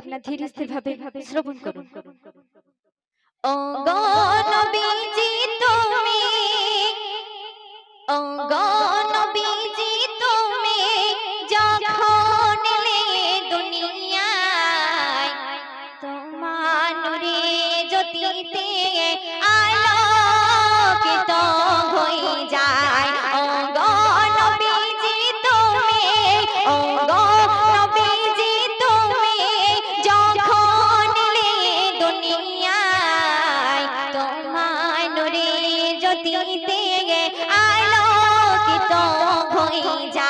আপনার ধীরে স্থির ভাবে শ্রবণ করুন। ও নবীজি তুমি নীতিতে আলোকিত হয়ে যায়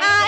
I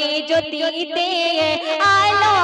জ্যোতিতে আলো